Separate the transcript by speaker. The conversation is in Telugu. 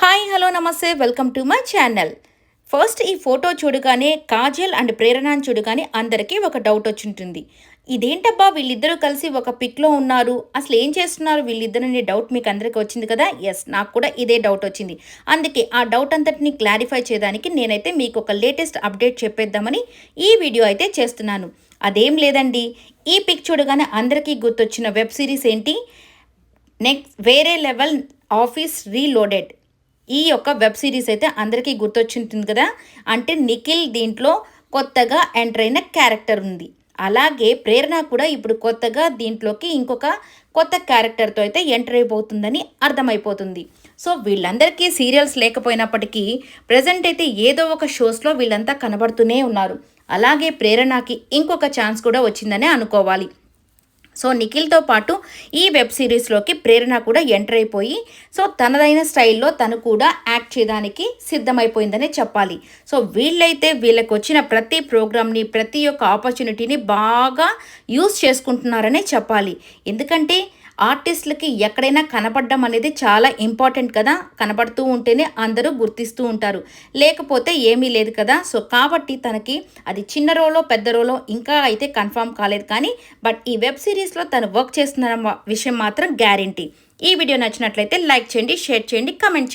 Speaker 1: హాయ్ హలో నమస్తే welcome to my channel. First ఈ ఫోటో చూడగానే కాజల్ అండ్ ప్రేరణను చూడగానే అందరికీ ఒక డౌట్ వచ్చింటుంది. ఇదేంటబ్బా వీళ్ళిద్దరూ కలిసి ఒక పిక్లో ఉన్నారు. అసలు ఏం చేస్తున్నారు వీళ్ళిద్దరు అనే డౌట్ మీకు అందరికీ వచ్చింది కదా? ఎస్ నాకు కూడా ఇదే డౌట్ వచ్చింది. అందుకే ఆ డౌట్ అంతటిని క్లారిఫై చేయడానికి నేనైతే మీకు ఒక లేటెస్ట్ అప్డేట్ చెప్పేద్దామని ఈ వీడియో అయితే చేస్తున్నాను. అదేం లేదండి. ఈ పిక్ చూడగానే అందరికీ గుర్తొచ్చిన వెబ్ సిరీస్ ఏంటి? నెక్స్ట్ వేరే లెవెల్ ఆఫీస్ రీలోడెడ్. ఈ యొక్క వెబ్ సిరీస్ అయితే అందరికీ గుర్తొచ్చుంటుంది కదా? అంటే నిఖిల్ దీంట్లో కొత్తగా ఎంటర్ అయిన క్యారెక్టర్ ఉంది. అలాగే ప్రేరణ కూడా ఇప్పుడు కొత్తగా దీంట్లోకి ఇంకొక కొత్త క్యారెక్టర్తో అయితే ఎంటర్ అయిపోతుందని అర్థమైపోతుంది. సో వీళ్ళందరికీ సీరియల్స్ లేకపోయినప్పటికీ ప్రజెంట్ అయితే ఏదో ఒక షోస్లో వీళ్ళంతా కనబడుతూనే ఉన్నారు. అలాగే ప్రేరణకి ఇంకొక ఛాన్స్ కూడా వచ్చిందనే అనుకోవాలి. సో నిఖిల్తో పాటు ఈ వెబ్ సిరీస్లోకి ప్రేరణ కూడా ఎంటర్ అయిపోయి సో తనదైన స్టైల్లో తను కూడా యాక్ట్ చేయడానికి సిద్ధమైపోయిందనే చెప్పాలి. సో వీళ్ళైతే వీళ్ళకి వచ్చిన ప్రతి ప్రోగ్రామ్ని ప్రతి ఒక్క ఆపర్చునిటీని బాగా యూస్ చేసుకుంటున్నారనే చెప్పాలి. ఎందుకంటే ఆర్టిస్టులకి ఎక్కడైనా కనపడడం అనేది చాలా ఇంపార్టెంట్ కదా. కనపడుతూ ఉంటేనే అందరూ గుర్తిస్తూ ఉంటారు. లేకపోతే ఏమీ లేదు కదా. సో కాబట్టి తనకి అది చిన్న రోలో పెద్ద రోలో ఇంకా అయితే కన్ఫామ్ కాలేదు కానీ బట్ ఈ వెబ్ సిరీస్ సిరీస్లో తను వర్క్ చేస్తున్న విషయం మాత్రం గ్యారంటీ. ఈ వీడియో నచ్చినట్లయితే లైక్ చేయండి షేర్ చేయండి కమెంట్ చేయండి.